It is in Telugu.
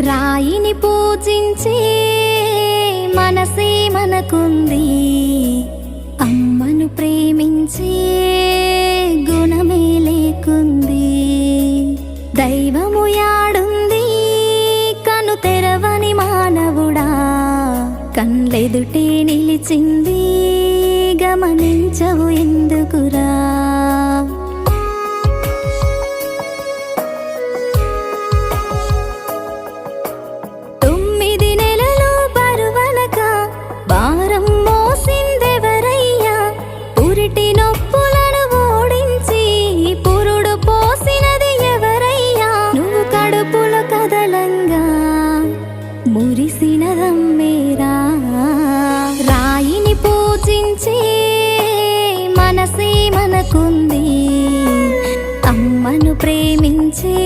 రాయిని పూజించే మనసే మనకుంది. అమ్మను ప్రేమించే గుణమే లేకుంది. దైవము యాడుంది కను తెరవని మానవుడా. కన్లెదుటే నిలిచింది గమనించవు ఎందుకురా. పురిటి నొప్పులను ఓడించి పురుడు పోసినది ఎవరయ్యా? నువ్వు కడుపులో కదలంగా మురిసినదమ్మేరా? రాయిని పూజించి మనసే మనకుంది. అమ్మను ప్రేమించే